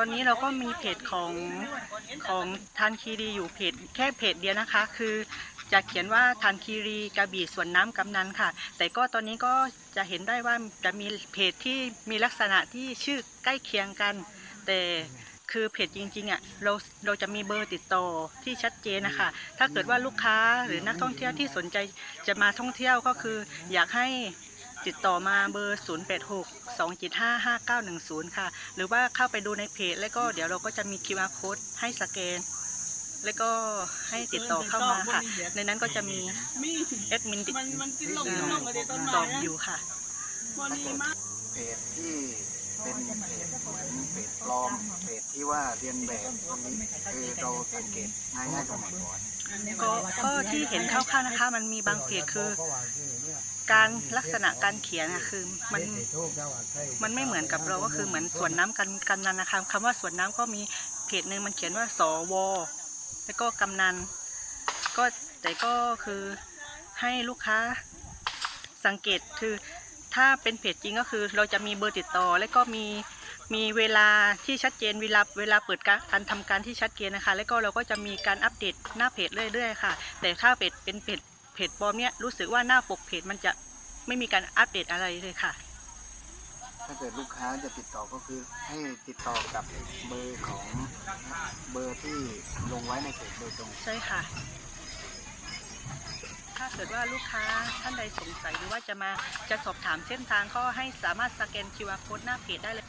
ตอนนี้เราก็มีเพจของของทานคีรีอยู่เพจแค่เพจเดียวนะคะ คือจะเขียนว่าทานคีรีกระบี่สวนน้ำกำนันค่ะ แต่ก็ตอนนี้ก็จะเห็นได้ว่าจะมีเพจที่มีลักษณะที่ชื่อใกล้เคียงกัน แต่คือเพจจริงๆอะเราเราจะมีเบอร์ติดต่อที่ชัดเจนนะคะ ถ้าเกิดว่าลูกค้าหรือนักท่องเที่ยวที่สนใจจะมาท่องเที่ยวก็คือ อยากให้ ติดต่อมาเบอร์ 086 275 5910 ค่ะ หรือว่าเข้าไปดูในเพจ แล้วก็เดี๋ยวเราก็จะมี QR code ให้สแกน แล้วก็ให้ติดต่อเข้ามาค่ะ ในนั้นก็จะมีมีแอดมินติดมันมันกินลงเอ่กินอลงเลยต้นตไม้อบนะอยู่ค่ะมันมีมากเพจที่เป็นเพจเหมือนเพจปลอมเพจที่ว่าเรียนแบบตรงนี้คือเราสังเกตง่ายๆตรงไหนก่อนก็ก็ที่เห็นคร่าวๆนะคะ มันมีบางเพจคือ การลักษณะการเขียนอะคือมันมันไม่เหมือนกับเราก็คือเหมือนสวนน้ำกันกำนันนะคะคำว่าสวนน้ำก็มีเพจหนึ่งมันเขียนว่าสวแล้วก็กำนัน ก็แต่ก็คือให้ลูกค้าสังเกตคือถ้าเป็นเพจจริงก็คือเราจะมีเบอร์ติดต่อ และก็มีมีเวลาที่ชัดเจนเวลาเวลาเปิดการการทำการที่ชัดเจนนะคะ แล้วก็เราก็จะมีการอัปเดตหน้าเพจเรื่อยๆค่ะ แต่ถ้าเพจเป็นเพจ เพจปลอมเนี่ยรู้สึกว่าหน้าปกเพจมันจะไม่มีการอัปเดตอะไรเลยค่ะ ถ้าเกิดลูกค้าจะติดต่อก็คือให้ติดต่อกับเบอร์ของเบอร์ที่ลงไว้ในเพจโดยตรง ใช่ค่ะ ถ้าเกิดว่าลูกค้าท่านใดสงสัยหรือว่าจะมาจะสอบถามเส้นทางก็ให้สามารถสแกน QR code หน้าเพจได้เลย